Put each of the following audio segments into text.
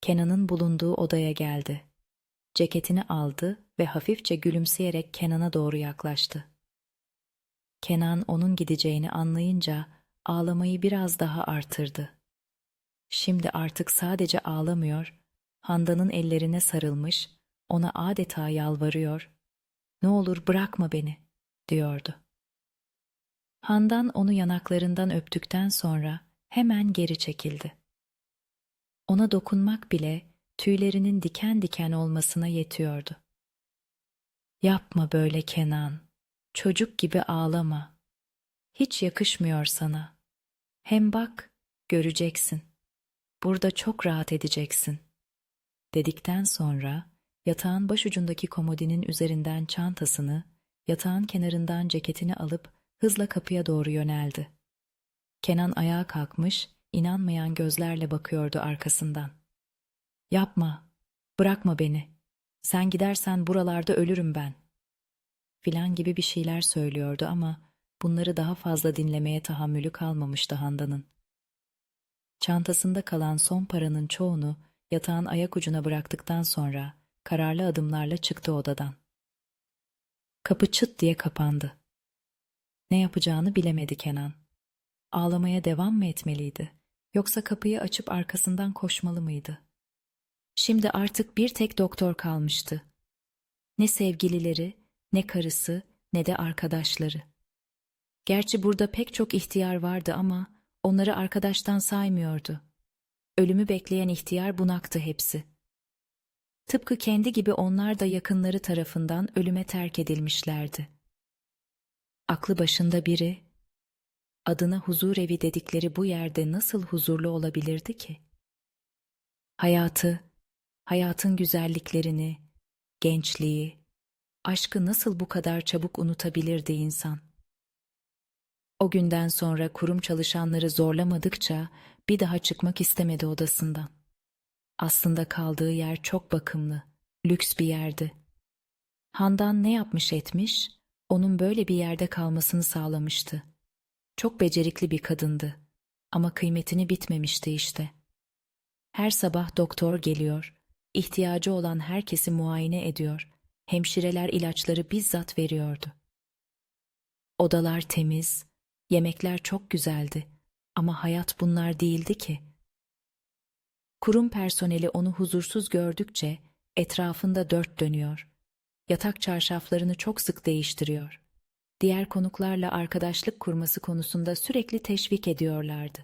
Kenan'ın bulunduğu odaya geldi. Ceketini aldı ve hafifçe gülümseyerek Kenan'a doğru yaklaştı. Kenan onun gideceğini anlayınca ağlamayı biraz daha artırdı. Şimdi artık sadece ağlamıyor, Handan'ın ellerine sarılmış, ona adeta yalvarıyor. Ne olur bırakma beni, diyordu. Handan onu yanaklarından öptükten sonra hemen geri çekildi. Ona dokunmak bile tüylerinin diken diken olmasına yetiyordu. Yapma böyle Kenan. Çocuk gibi ağlama. Hiç yakışmıyor sana. Hem bak, göreceksin. Burada çok rahat edeceksin. Dedikten sonra yatağın başucundaki komodinin üzerinden çantasını, yatağın kenarından ceketini alıp hızla kapıya doğru yöneldi. Kenan ayağa kalkmış, inanmayan gözlerle bakıyordu arkasından. Yapma, bırakma beni. Sen gidersen buralarda ölürüm ben. Filan gibi bir şeyler söylüyordu ama bunları daha fazla dinlemeye tahammülü kalmamıştı Handan'ın. Çantasında kalan son paranın çoğunu yatağın ayak ucuna bıraktıktan sonra kararlı adımlarla çıktı odadan. Kapı çıt diye kapandı. Ne yapacağını bilemedi Kenan. Ağlamaya devam mı etmeliydi? Yoksa kapıyı açıp arkasından koşmalı mıydı? Şimdi artık bir tek doktor kalmıştı. Ne sevgilileri, ne karısı, ne de arkadaşları. Gerçi burada pek çok ihtiyar vardı ama onları arkadaştan saymıyordu. Ölümü bekleyen ihtiyar bunaktı hepsi. Tıpkı kendi gibi onlar da yakınları tarafından ölüme terk edilmişlerdi. Aklı başında biri, adına huzur evi dedikleri bu yerde nasıl huzurlu olabilirdi ki? Hayatı, hayatın güzelliklerini, gençliği, aşkı nasıl bu kadar çabuk unutabilirdi insan? O günden sonra kurum çalışanları zorlamadıkça bir daha çıkmak istemedi odasından. Aslında kaldığı yer çok bakımlı, lüks bir yerdi. Handan ne yapmış etmiş, onun böyle bir yerde kalmasını sağlamıştı. Çok becerikli bir kadındı ama kıymetini bitmemişti işte. Her sabah doktor geliyor, ihtiyacı olan herkesi muayene ediyor, hemşireler ilaçları bizzat veriyordu. Odalar temiz, yemekler çok güzeldi ama hayat bunlar değildi ki. Kurum personeli onu huzursuz gördükçe etrafında dört dönüyor. Yatak çarşaflarını çok sık değiştiriyor. Diğer konuklarla arkadaşlık kurması konusunda sürekli teşvik ediyorlardı.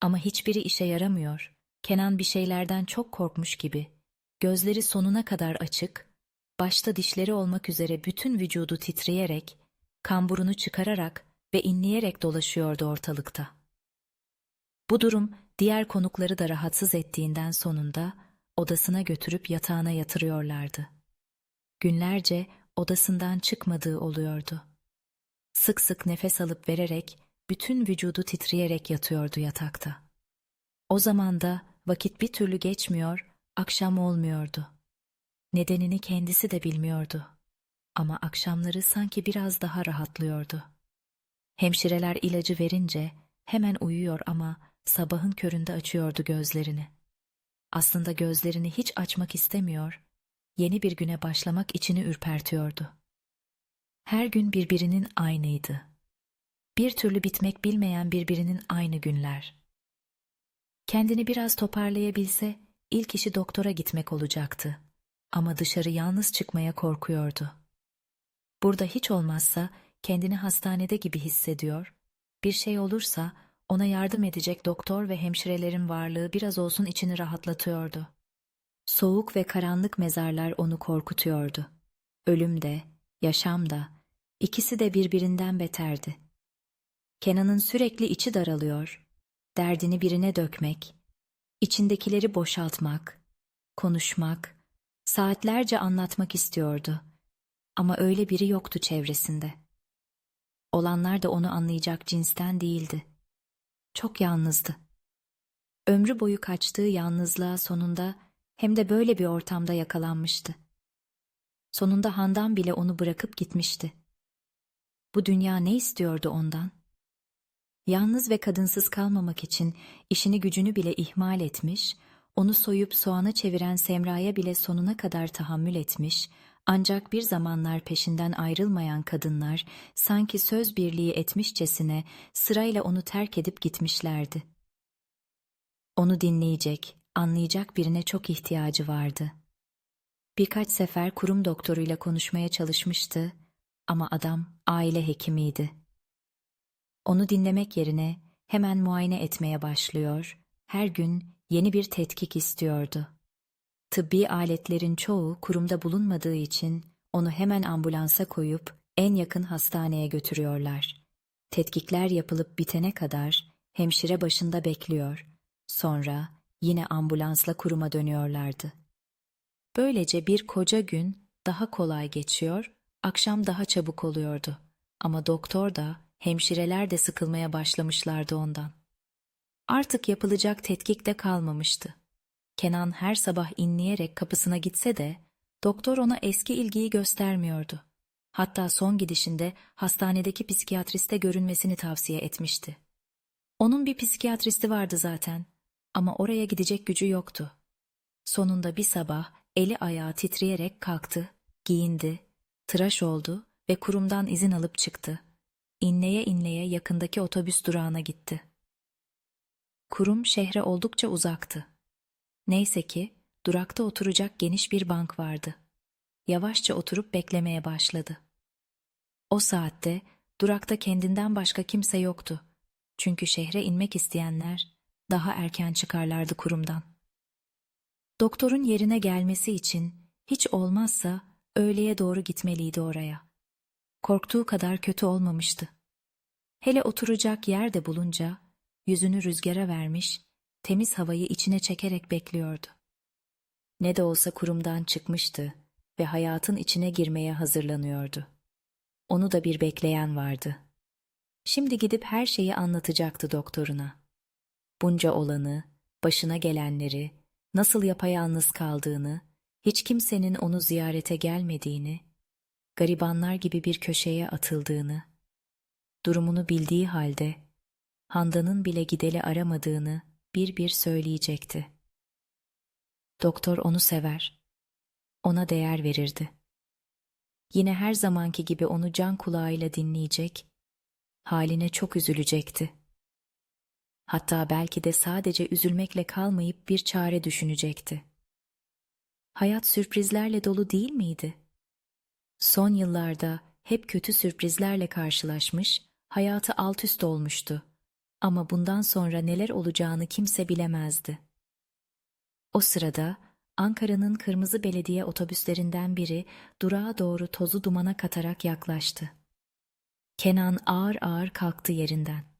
Ama hiçbiri işe yaramıyor. Kenan bir şeylerden çok korkmuş gibi. Gözleri sonuna kadar açık, başta dişleri olmak üzere bütün vücudu titreyerek, kamburunu çıkararak ve inleyerek dolaşıyordu ortalıkta. Bu durum diğer konukları da rahatsız ettiğinden sonunda odasına götürüp yatağına yatırıyorlardı. Günlerce odasından çıkmadığı oluyordu. Sık sık nefes alıp vererek, bütün vücudu titreyerek yatıyordu yatakta. O zaman da vakit bir türlü geçmiyor, akşam olmuyordu. Nedenini kendisi de bilmiyordu. Ama akşamları sanki biraz daha rahatlıyordu. Hemşireler ilacı verince hemen uyuyor ama sabahın köründe açıyordu gözlerini. Aslında gözlerini hiç açmak istemiyor, yeni bir güne başlamak içini ürpertiyordu. Her gün birbirinin aynıydı. Bir türlü bitmek bilmeyen birbirinin aynı günler. Kendini biraz toparlayabilse ilk işi doktora gitmek olacaktı. Ama dışarı yalnız çıkmaya korkuyordu. Burada hiç olmazsa kendini hastanede gibi hissediyor, bir şey olursa ona yardım edecek doktor ve hemşirelerin varlığı biraz olsun içini rahatlatıyordu. Soğuk ve karanlık mezarlar onu korkutuyordu. Ölüm de, yaşam da, ikisi de birbirinden beterdi. Kenan'ın sürekli içi daralıyor, derdini birine dökmek, içindekileri boşaltmak, konuşmak, saatlerce anlatmak istiyordu. Ama öyle biri yoktu çevresinde. Olanlar da onu anlayacak cinsten değildi. Çok yalnızdı. Ömrü boyu kaçtığı yalnızlığa sonunda hem de böyle bir ortamda yakalanmıştı. Sonunda Handan bile onu bırakıp gitmişti. Bu dünya ne istiyordu ondan? Yalnız ve kadınsız kalmamak için işini gücünü bile ihmal etmiş, onu soyup soğana çeviren Semra'ya bile sonuna kadar tahammül etmiş, ancak bir zamanlar peşinden ayrılmayan kadınlar sanki söz birliği etmişçesine sırayla onu terk edip gitmişlerdi. Onu dinleyecek, anlayacak birine çok ihtiyacı vardı. Birkaç sefer kurum doktoruyla konuşmaya çalışmıştı ama adam aile hekimiydi. Onu dinlemek yerine hemen muayene etmeye başlıyor, her gün yeni bir tetkik istiyordu. Tıbbi aletlerin çoğu kurumda bulunmadığı için onu hemen ambulansa koyup en yakın hastaneye götürüyorlar. Tetkikler yapılıp bitene kadar hemşire başında bekliyor. Sonra yine ambulansla kuruma dönüyorlardı. Böylece bir koca gün daha kolay geçiyor, akşam daha çabuk oluyordu. Ama doktor da, hemşireler de sıkılmaya başlamışlardı ondan. Artık yapılacak tetkik de kalmamıştı. Kenan her sabah inleyerek kapısına gitse de doktor ona eski ilgiyi göstermiyordu. Hatta son gidişinde hastanedeki psikiyatriste görünmesini tavsiye etmişti. Onun bir psikiyatristi vardı zaten ama oraya gidecek gücü yoktu. Sonunda bir sabah eli ayağı titreyerek kalktı, giyindi, tıraş oldu ve kurumdan izin alıp çıktı. İnleye inleye yakındaki otobüs durağına gitti. Kurum şehre oldukça uzaktı. Neyse ki durakta oturacak geniş bir bank vardı. Yavaşça oturup beklemeye başladı. O saatte durakta kendinden başka kimse yoktu. Çünkü şehre inmek isteyenler daha erken çıkarlardı kurumdan. Doktorun yerine gelmesi için hiç olmazsa öğleye doğru gitmeliydi oraya. Korktuğu kadar kötü olmamıştı. Hele oturacak yer de bulunca yüzünü rüzgara vermiş, temiz havayı içine çekerek bekliyordu. Ne de olsa kurumdan çıkmıştı ve hayatın içine girmeye hazırlanıyordu. Onu da bir bekleyen vardı. Şimdi gidip her şeyi anlatacaktı doktoruna. Bunca olanı, başına gelenleri, nasıl yapayalnız kaldığını, hiç kimsenin onu ziyarete gelmediğini, garibanlar gibi bir köşeye atıldığını, durumunu bildiği halde Handan'ın bile gideli aramadığını bir bir söyleyecekti. Doktor onu sever, ona değer verirdi. Yine her zamanki gibi onu can kulağıyla dinleyecek, haline çok üzülecekti. Hatta belki de sadece üzülmekle kalmayıp bir çare düşünecekti. Hayat sürprizlerle dolu değil miydi? Son yıllarda hep kötü sürprizlerle karşılaşmış, hayatı alt üst olmuştu. Ama bundan sonra neler olacağını kimse bilemezdi. O sırada Ankara'nın kırmızı belediye otobüslerinden biri durağa doğru tozu dumana katarak yaklaştı. Kenan ağır ağır kalktı yerinden.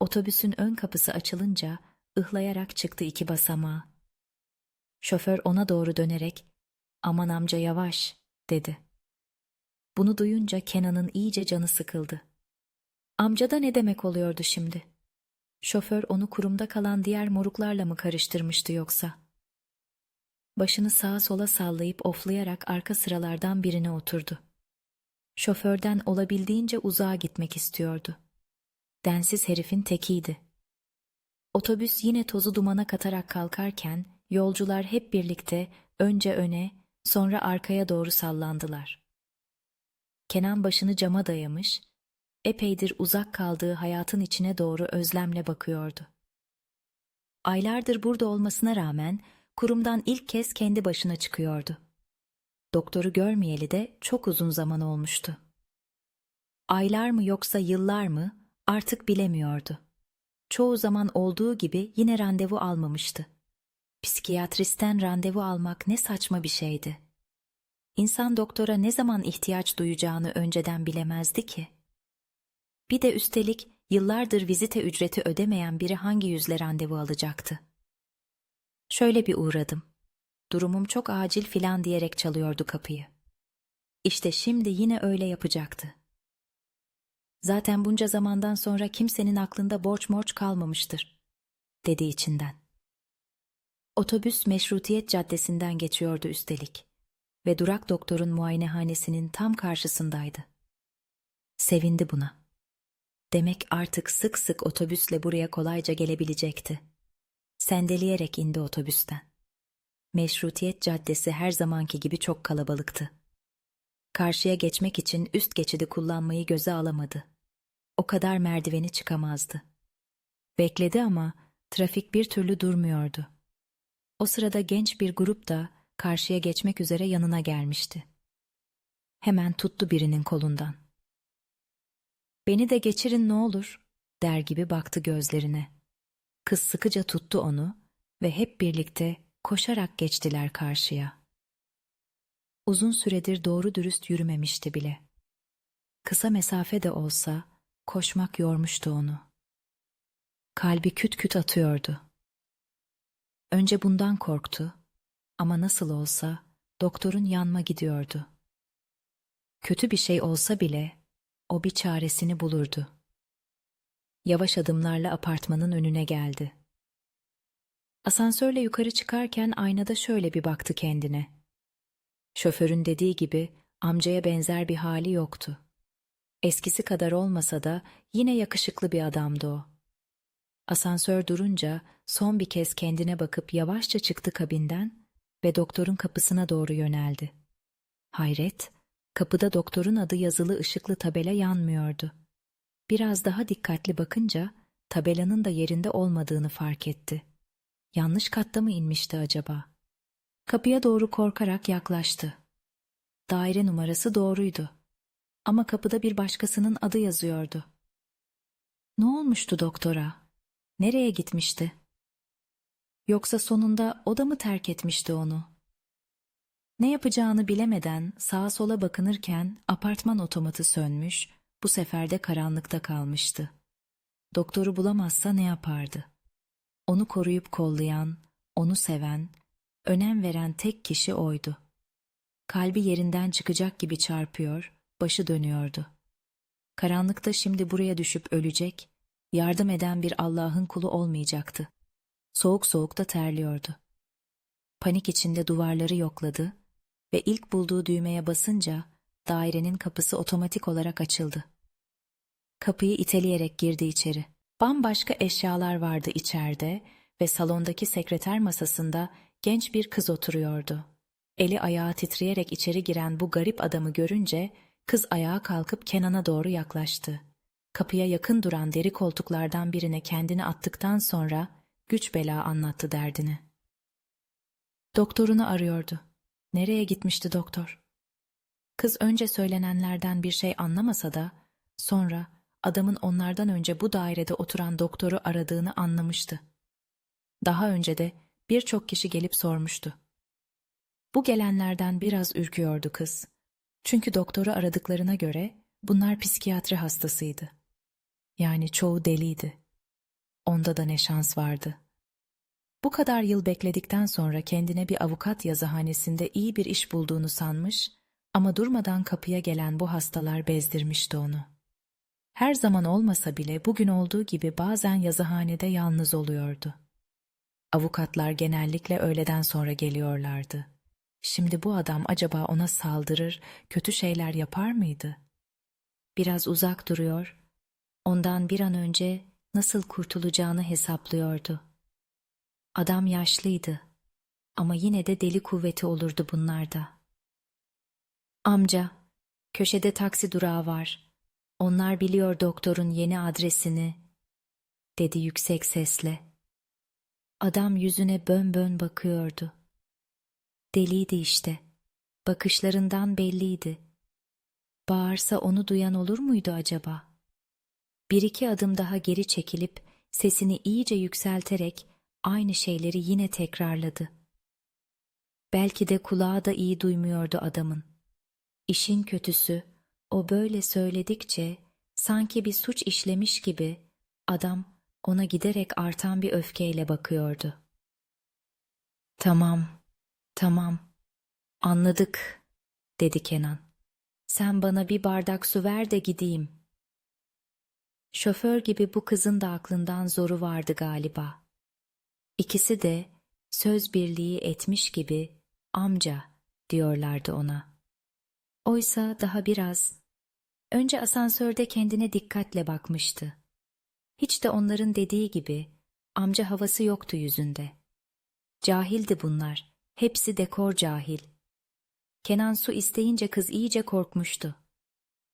Otobüsün ön kapısı açılınca ıhlayarak çıktı iki basamağa. Şoför ona doğru dönerek "Aman amca yavaş." dedi. Bunu duyunca Kenan'ın iyice canı sıkıldı. Amca da ne demek oluyordu şimdi? Şoför onu kurumda kalan diğer moruklarla mı karıştırmıştı yoksa? Başını sağa sola sallayıp oflayarak arka sıralardan birine oturdu. Şoförden olabildiğince uzağa gitmek istiyordu. Densiz herifin tekiydi. Otobüs yine tozu dumana katarak kalkarken yolcular hep birlikte önce öne, sonra arkaya doğru sallandılar. Kenan başını cama dayamış, epeydir uzak kaldığı hayatın içine doğru özlemle bakıyordu. Aylardır burada olmasına rağmen kurumdan ilk kez kendi başına çıkıyordu. Doktoru görmeyeli de çok uzun zaman olmuştu. Aylar mı yoksa yıllar mı artık bilemiyordu. Çoğu zaman olduğu gibi yine randevu almamıştı. Psikiyatristen randevu almak ne saçma bir şeydi. İnsan doktora ne zaman ihtiyaç duyacağını önceden bilemezdi ki. Bir de üstelik yıllardır vizite ücreti ödemeyen biri hangi yüzle randevu alacaktı? Şöyle bir uğradım. Durumum çok acil filan diyerek çalıyordu kapıyı. İşte şimdi yine öyle yapacaktı. Zaten bunca zamandan sonra kimsenin aklında borç morç kalmamıştır, dedi içinden. Otobüs Meşrutiyet Caddesi'nden geçiyordu üstelik ve durak doktorun muayenehanesinin tam karşısındaydı. Sevindi buna. Demek artık sık sık otobüsle buraya kolayca gelebilecekti. sendeleyerek indi otobüsten. Meşrutiyet Caddesi her zamanki gibi çok kalabalıktı. Karşıya geçmek için üst geçidi kullanmayı göze alamadı. O kadar merdiveni çıkamazdı. Bekledi ama trafik bir türlü durmuyordu. O sırada genç bir grup da karşıya geçmek üzere yanına gelmişti. Hemen tuttu birinin kolundan. Beni de geçirin ne olur der gibi baktı gözlerine. Kız sıkıca tuttu onu ve hep birlikte koşarak geçtiler karşıya. Uzun süredir doğru dürüst yürümemişti bile. Kısa mesafe de olsa koşmak yormuştu onu. Kalbi küt küt atıyordu. Önce bundan korktu ama nasıl olsa doktorun yanma gidiyordu. Kötü bir şey olsa bile o bir çaresini bulurdu. Yavaş adımlarla apartmanın önüne geldi. Asansörle yukarı çıkarken aynada şöyle bir baktı kendine. Şoförün dediği gibi amcaya benzer bir hali yoktu. Eskisi kadar olmasa da yine yakışıklı bir adamdı o. Asansör durunca son bir kez kendine bakıp yavaşça çıktı kabinden ve doktorun kapısına doğru yöneldi. Hayret, kapıda doktorun adı yazılı ışıklı tabela yanmıyordu. Biraz daha dikkatli bakınca tabelanın da yerinde olmadığını fark etti. Yanlış katta mı inmişti acaba? Kapıya doğru korkarak yaklaştı. Daire numarası doğruydu. Ama kapıda bir başkasının adı yazıyordu. Ne olmuştu doktora? Nereye gitmişti? Yoksa sonunda o da mı terk etmişti onu? Ne yapacağını bilemeden sağa sola bakınırken apartman otomatı sönmüş, bu sefer de karanlıkta kalmıştı. Doktoru bulamazsa ne yapardı? Onu koruyup kollayan, onu seven, önem veren tek kişi oydu. Kalbi yerinden çıkacak gibi çarpıyor, başı dönüyordu. Karanlıkta şimdi buraya düşüp ölecek, yardım eden bir Allah'ın kulu olmayacaktı. Soğuk soğuk da terliyordu. Panik içinde duvarları yokladı ve ilk bulduğu düğmeye basınca dairenin kapısı otomatik olarak açıldı. Kapıyı iteleyerek girdi içeri. Bambaşka eşyalar vardı içeride ve salondaki sekreter masasında genç bir kız oturuyordu. Eli ayağı titreyerek içeri giren bu garip adamı görünce kız ayağa kalkıp Kenan'a doğru yaklaştı. Kapıya yakın duran deri koltuklardan birine kendini attıktan sonra güç bela anlattı derdini. Doktorunu arıyordu. Nereye gitmişti doktor? Kız önce söylenenlerden bir şey anlamasa da sonra adamın onlardan önce bu dairede oturan doktoru aradığını anlamıştı. Daha önce de birçok kişi gelip sormuştu. Bu gelenlerden biraz ürküyordu kız. Çünkü doktoru aradıklarına göre bunlar psikiyatri hastasıydı. Yani çoğu deliydi. Onda da ne şans vardı. Bu kadar yıl bekledikten sonra kendine bir avukat yazıhanesinde iyi bir iş bulduğunu sanmış ama durmadan kapıya gelen bu hastalar bezdirmişti onu. Her zaman olmasa bile bugün olduğu gibi bazen yazıhanede yalnız oluyordu. Avukatlar genellikle öğleden sonra geliyorlardı. Şimdi bu adam acaba ona saldırır, kötü şeyler yapar mıydı? Biraz uzak duruyor, ondan bir an önce nasıl kurtulacağını hesaplıyordu. Adam yaşlıydı ama yine de deli kuvveti olurdu bunlarda. Amca, köşede taksi durağı var. Onlar biliyor doktorun yeni adresini, dedi yüksek sesle. Adam yüzüne bön bön bakıyordu. Deliydi işte. Bakışlarından belliydi. Bağırsa onu duyan olur muydu acaba? Bir iki adım daha geri çekilip sesini iyice yükselterek aynı şeyleri yine tekrarladı. Belki de kulağı da iyi duymuyordu adamın. İşin kötüsü o böyle söyledikçe sanki bir suç işlemiş gibi adam ona giderek artan bir öfkeyle bakıyordu. Tamam, tamam, anladık, dedi Kenan. Sen bana bir bardak su ver de gideyim. Şoför gibi bu kızın da aklından zoru vardı galiba. İkisi de söz birliği etmiş gibi amca diyorlardı ona. Oysa daha biraz. Önce asansörde kendine dikkatle bakmıştı. Hiç de onların dediği gibi amca havası yoktu yüzünde. Cahildi bunlar, hepsi dekor cahil. Kenan su isteyince kız iyice korkmuştu.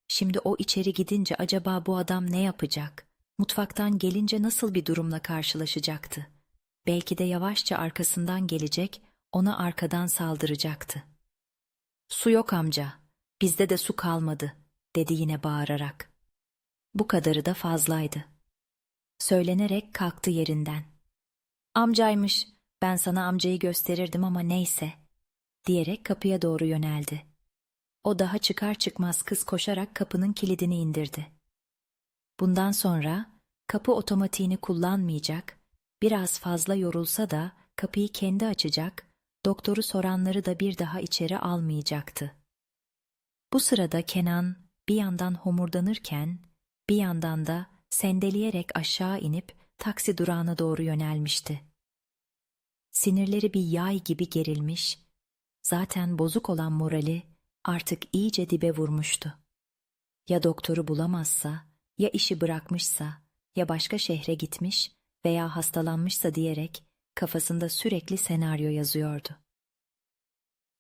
Şimdi o içeri gidince acaba bu adam ne yapacak? Mutfaktan gelince nasıl bir durumla karşılaşacaktı? Belki de yavaşça arkasından gelecek, ona arkadan saldıracaktı. Su yok amca, bizde de su kalmadı, dedi yine bağırarak. Bu kadarı da fazlaydı. Söylenerek kalktı yerinden. Amcaymış, ben sana amcayı gösterirdim ama neyse, diyerek kapıya doğru yöneldi. O daha çıkar çıkmaz kız koşarak kapının kilidini indirdi. Bundan sonra kapı otomatiğini kullanmayacak, biraz fazla yorulsa da kapıyı kendi açacak, doktoru soranları da bir daha içeri almayacaktı. Bu sırada Kenan bir yandan homurdanırken, bir yandan da sendeleyerek aşağı inip taksi durağına doğru yönelmişti. Sinirleri bir yay gibi gerilmiş, zaten bozuk olan morali artık iyice dibe vurmuştu. Ya doktoru bulamazsa, ya işi bırakmışsa, ya başka şehre gitmiş veya hastalanmışsa diyerek kafasında sürekli senaryo yazıyordu.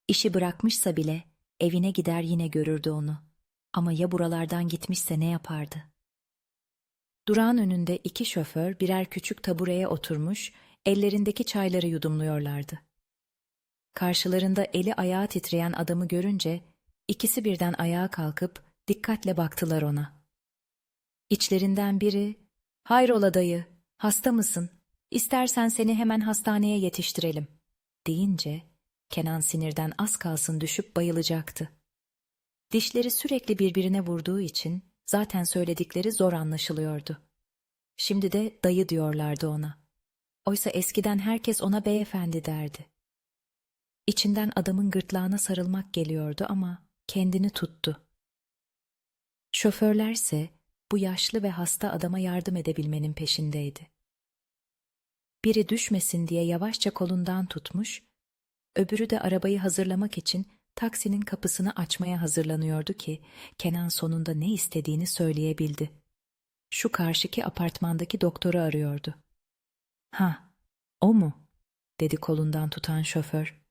İşi bırakmışsa bile evine gider yine görürdü onu. Ama ya buralardan gitmişse ne yapardı? Durağın önünde iki şoför birer küçük tabureye oturmuş, ellerindeki çayları yudumluyorlardı. Karşılarında eli ayağı titreyen adamı görünce ikisi birden ayağa kalkıp dikkatle baktılar ona. İçlerinden biri, "Hayrola dayı, hasta mısın? İstersen seni hemen hastaneye yetiştirelim." deyince Kenan sinirden az kalsın düşüp bayılacaktı. Dişleri sürekli birbirine vurduğu için zaten söyledikleri zor anlaşılıyordu. Şimdi de dayı diyorlardı ona. Oysa eskiden herkes ona beyefendi derdi. İçinden adamın gırtlağına sarılmak geliyordu ama kendini tuttu. Şoförlerse bu yaşlı ve hasta adama yardım edebilmenin peşindeydi. Biri düşmesin diye yavaşça kolundan tutmuş, öbürü de arabayı hazırlamak için taksinin kapısını açmaya hazırlanıyordu ki Kenan sonunda ne istediğini söyleyebildi. Şu karşıki apartmandaki doktoru arıyordu. Ha, o mu? dedi kolundan tutan şoför.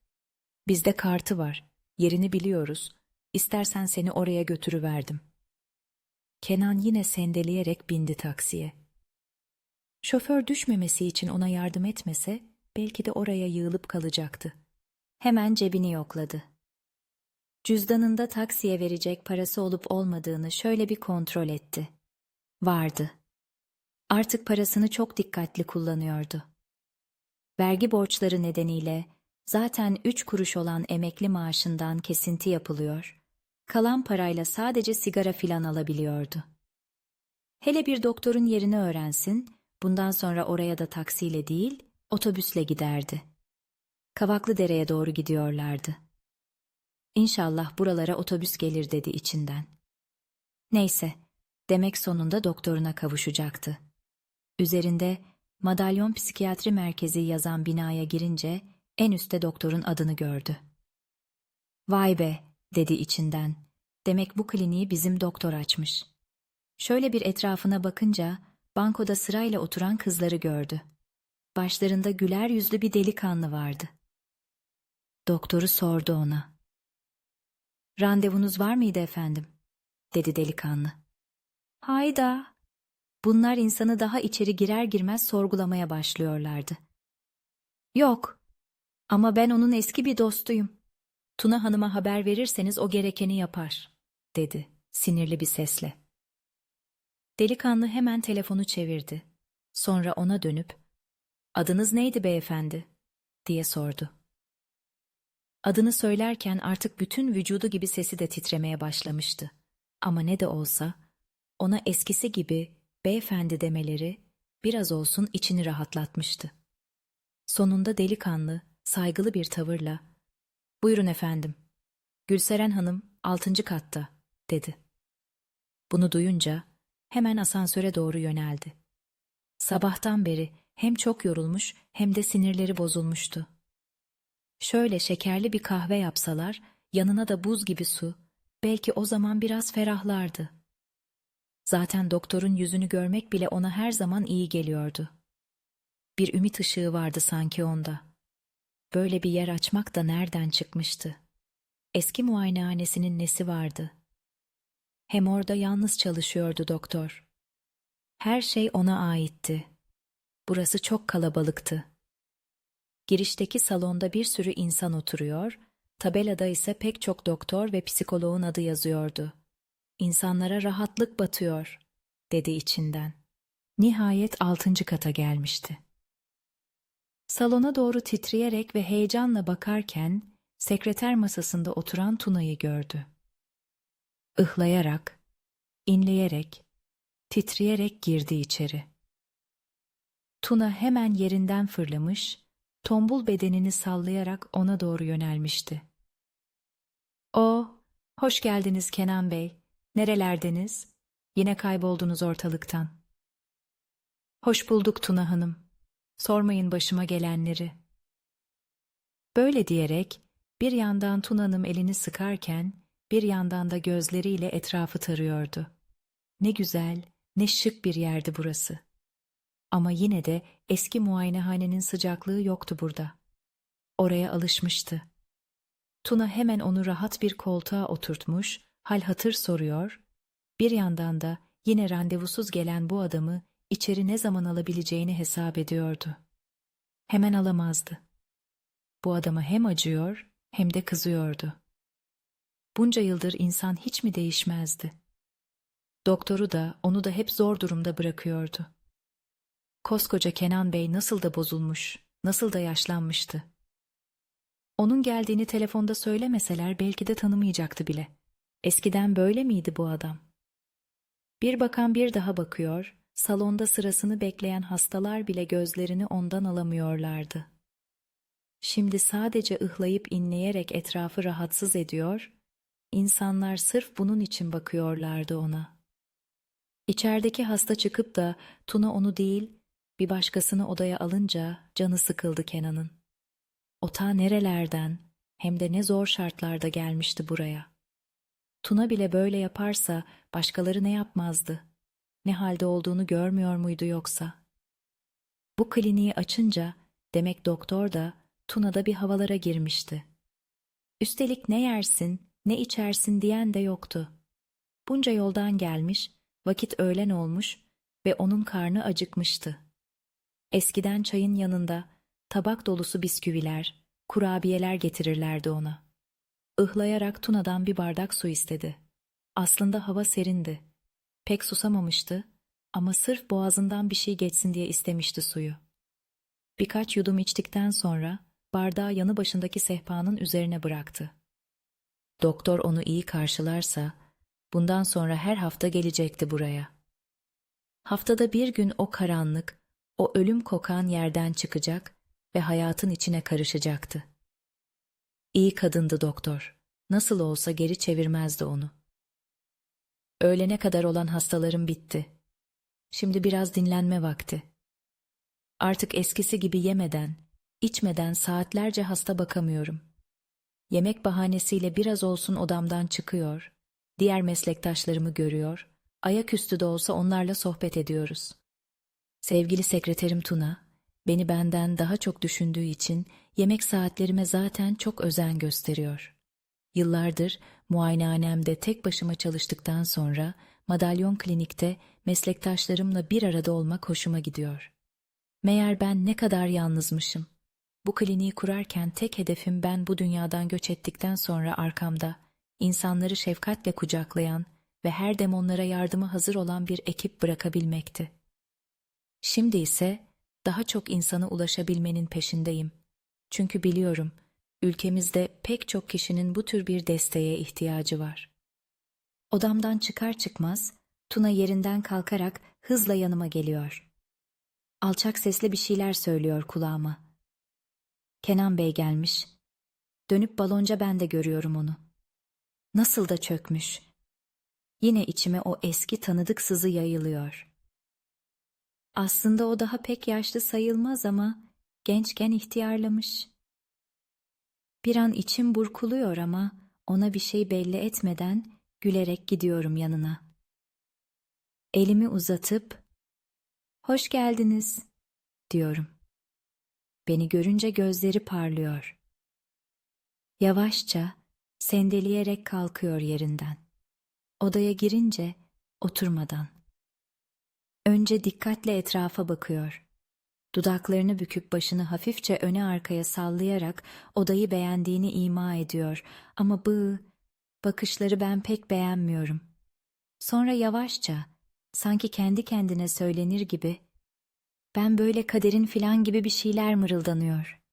Bizde kartı var, yerini biliyoruz. İstersen seni oraya götürüverdim. Kenan yine sendeleyerek bindi taksiye. Şoför düşmemesi için ona yardım etmese belki de oraya yığılıp kalacaktı. Hemen cebini yokladı. Cüzdanında taksiye verecek parası olup olmadığını şöyle bir kontrol etti. Vardı. Artık parasını çok dikkatli kullanıyordu. Vergi borçları nedeniyle zaten üç kuruş olan emekli maaşından kesinti yapılıyor, kalan parayla sadece sigara filan alabiliyordu. Hele bir doktorun yerini öğrensin, bundan sonra oraya da taksiyle değil, otobüsle giderdi. Kavaklı Dere'ye doğru gidiyorlardı. İnşallah buralara otobüs gelir dedi içinden. Neyse, demek sonunda doktoruna kavuşacaktı. Üzerinde Madalyon Psikiyatri Merkezi yazan binaya girince en üstte doktorun adını gördü. Vay be, dedi içinden. Demek bu kliniği bizim doktor açmış. Şöyle bir etrafına bakınca bankoda sırayla oturan kızları gördü. Başlarında güler yüzlü bir delikanlı vardı. Doktoru sordu ona. Randevunuz var mıydı efendim? dedi delikanlı. Hayda. Bunlar insanı daha içeri girer girmez sorgulamaya başlıyorlardı. Yok. Ama ben onun eski bir dostuyum. Tuna Hanım'a haber verirseniz o gerekeni yapar, dedi sinirli bir sesle. Delikanlı hemen telefonu çevirdi. Sonra ona dönüp, adınız neydi beyefendi, diye sordu. Adını söylerken artık bütün vücudu gibi sesi de titremeye başlamıştı. Ama ne de olsa ona eskisi gibi beyefendi demeleri biraz olsun içini rahatlatmıştı. Sonunda delikanlı, saygılı bir tavırla ''Buyurun efendim, Gülseren Hanım altıncı katta.'' dedi. Bunu duyunca hemen asansöre doğru yöneldi. Sabahtan beri hem çok yorulmuş hem de sinirleri bozulmuştu. Şöyle şekerli bir kahve yapsalar, yanına da buz gibi su, belki o zaman biraz ferahlardı. Zaten doktorun yüzünü görmek bile ona her zaman iyi geliyordu. Bir ümit ışığı vardı sanki onda. Böyle bir yer açmak da nereden çıkmıştı? Eski muayenehanesinin nesi vardı? Hem orada yalnız çalışıyordu doktor. Her şey ona aitti. Burası çok kalabalıktı. Girişteki salonda bir sürü insan oturuyor, tabelada ise pek çok doktor ve psikoloğun adı yazıyordu. İnsanlara rahatlık batıyor, dedi içinden. Nihayet altıncı kata gelmişti. Salona doğru titreyerek ve heyecanla bakarken sekreter masasında oturan Tuna'yı gördü. Ihlayarak, inleyerek, titreyerek girdi içeri. Tuna hemen yerinden fırlamış, tombul bedenini sallayarak ona doğru yönelmişti. O, hoş geldiniz Kenan Bey. Nerelerdeniz? Yine kayboldunuz ortalıktan. Hoş bulduk Tuna Hanım. Sormayın başıma gelenleri. Böyle diyerek bir yandan Tuna'nın elini sıkarken bir yandan da gözleriyle etrafı tarıyordu. Ne güzel, ne şık bir yerdi burası. Ama yine de eski muayenehanenin sıcaklığı yoktu burada. Oraya alışmıştı. Tuna hemen onu rahat bir koltuğa oturtmuş, hal hatır soruyor, bir yandan da yine randevusuz gelen bu adamı içeri ne zaman alabileceğini hesap ediyordu. Hemen alamazdı. Bu adama hem acıyor hem de kızıyordu. Bunca yıldır insan hiç mi değişmezdi? Doktoru da onu da hep zor durumda bırakıyordu. Koskoca Kenan Bey nasıl da bozulmuş, nasıl da yaşlanmıştı. Onun geldiğini telefonda söylemeseler belki de tanımayacaktı bile. Eskiden böyle miydi bu adam? Bir bakan bir daha bakıyor, salonda sırasını bekleyen hastalar bile gözlerini ondan alamıyorlardı. Şimdi sadece ıhlayıp inleyerek etrafı rahatsız ediyor, insanlar sırf bunun için bakıyorlardı ona. İçerideki hasta çıkıp da Tuna onu değil, bir başkasını odaya alınca canı sıkıldı Kenan'ın. O ta nerelerden, hem de ne zor şartlarda gelmişti buraya. Tuna bile böyle yaparsa başkaları ne yapmazdı? Ne halde olduğunu görmüyor muydu yoksa? Bu kliniği açınca demek doktor da Tuna'da bir havalara girmişti. Üstelik ne yersin, ne içersin diyen de yoktu. Bunca yoldan gelmiş, vakit öğlen olmuş ve onun karnı acıkmıştı. Eskiden çayın yanında tabak dolusu bisküviler, kurabiyeler getirirlerdi ona. Ihlayarak Tuna'dan bir bardak su istedi. Aslında hava serindi. Pek susamamıştı ama sırf boğazından bir şey geçsin diye istemişti suyu. Birkaç yudum içtikten sonra bardağı yanı başındaki sehpanın üzerine bıraktı. Doktor onu iyi karşılarsa bundan sonra her hafta gelecekti buraya. Haftada bir gün o karanlık, o ölüm kokan yerden çıkacak ve hayatın içine karışacaktı. İyi kadındı doktor. Nasıl olsa geri çevirmezdi onu. Öğlene kadar olan hastalarım bitti. Şimdi biraz dinlenme vakti. Artık eskisi gibi yemeden, içmeden saatlerce hasta bakamıyorum. Yemek bahanesiyle biraz olsun odamdan çıkıyor, diğer meslektaşlarımı görüyor, ayaküstü de olsa onlarla sohbet ediyoruz. Sevgili sekreterim Tuna, beni benden daha çok düşündüğü için yemek saatlerime zaten çok özen gösteriyor. Yıllardır muayenehanemde tek başıma çalıştıktan sonra Madalyon Klinik'te meslektaşlarımla bir arada olmak hoşuma gidiyor. Meğer ben ne kadar yalnızmışım. Bu kliniği kurarken tek hedefim ben bu dünyadan göç ettikten sonra arkamda insanları şefkatle kucaklayan ve her demonlara yardıma hazır olan bir ekip bırakabilmekti. Şimdi ise daha çok insana ulaşabilmenin peşindeyim. Çünkü biliyorum ülkemizde pek çok kişinin bu tür bir desteğe ihtiyacı var. Odamdan çıkar çıkmaz Tuna yerinden kalkarak hızla yanıma geliyor. Alçak sesle bir şeyler söylüyor kulağıma. Kenan Bey gelmiş. Dönüp balonca ben de görüyorum onu. Nasıl da çökmüş. Yine içime o eski tanıdık sızı yayılıyor. Aslında o daha pek yaşlı sayılmaz ama gençken ihtiyarlamış. Bir an içim burkuluyor ama ona bir şey belli etmeden gülerek gidiyorum yanına. Elimi uzatıp "Hoş geldiniz." diyorum. Beni görünce gözleri parlıyor. Yavaşça, sendeleyerek kalkıyor yerinden. Odaya girince oturmadan. Önce dikkatle etrafa bakıyor. Dudaklarını büküp başını hafifçe öne arkaya sallayarak odayı beğendiğini ima ediyor. Ama bığı, bakışları ben pek beğenmiyorum. Sonra yavaşça, sanki kendi kendine söylenir gibi, ben böyle kaderin filan gibi bir şeyler mırıldanıyor.